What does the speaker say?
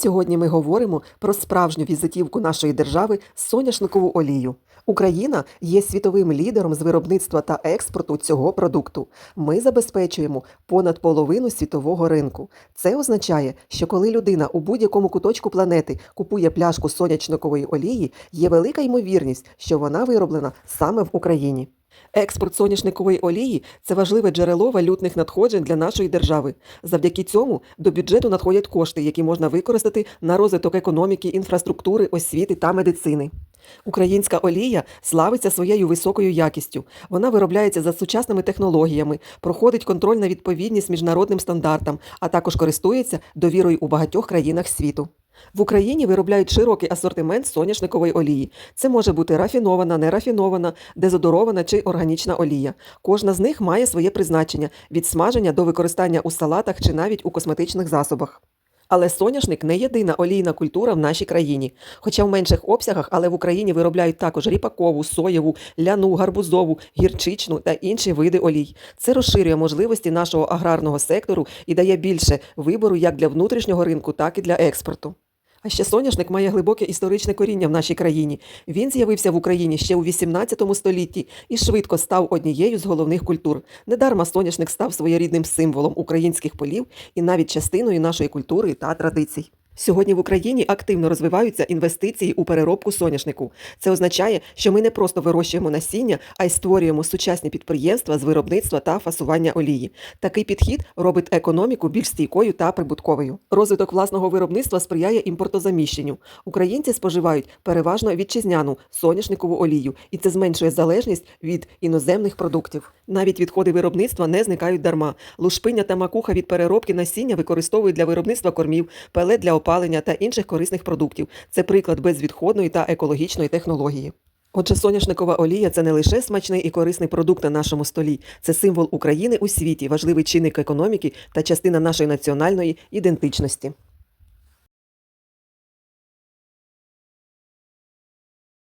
Сьогодні ми говоримо про справжню візитівку нашої держави соняшникову олію. Україна є світовим лідером з виробництва та експорту цього продукту. Ми забезпечуємо понад половину світового ринку. Це означає, що коли людина у будь-якому куточку планети купує пляшку сонячникової олії, є велика ймовірність, що вона вироблена саме в Україні. Експорт соняшникової олії це важливе джерело валютних надходжень для нашої держави. Завдяки цьому до бюджету надходять кошти, які можна використати на розвиток економіки, інфраструктури, освіти та медицини. Українська олія славиться своєю високою якістю. Вона виробляється за сучасними технологіями, проходить контроль на відповідність міжнародним стандартам, а також користується довірою у багатьох країнах світу. В Україні виробляють широкий асортимент соняшникової олії. Це може бути рафінована, нерафінована, дезодорована чи органічна олія. Кожна з них має своє призначення від смаження до використання у салатах чи навіть у косметичних засобах. Але соняшник не єдина олійна культура в нашій країні. Хоча в менших обсягах, але в Україні виробляють також ріпакову, соєву, ляну, гарбузову, гірчичну та інші види олій. Це розширює можливості нашого аграрного сектору і дає більше вибору як для внутрішнього ринку, так і для експорту. А ще соняшник має глибоке історичне коріння в нашій країні. Він з'явився в Україні ще у 18 столітті і швидко став однією з головних культур. Недарма соняшник став своєрідним символом українських полів і навіть частиною нашої культури та традицій. Сьогодні в Україні активно розвиваються інвестиції у переробку соняшнику. Це означає, що ми не просто вирощуємо насіння, а й створюємо сучасні підприємства з виробництва та фасування олії. Такий підхід робить економіку більш стійкою та прибутковою. Розвиток власного виробництва сприяє імпортозаміщенню. Українці споживають переважно вітчизняну соняшникову олію, і це зменшує залежність від іноземних продуктів. Навіть відходи виробництва не зникають дарма. Лушпиня та макуха від переробки насіння використовують для виробництва кормів, пелет для опалення та інших корисних продуктів. Це приклад безвідходної та екологічної технології. Отже, соняшникова олія це не лише смачний і корисний продукт на нашому столі, це символ України у світі, важливий чинник економіки та частина нашої національної ідентичності.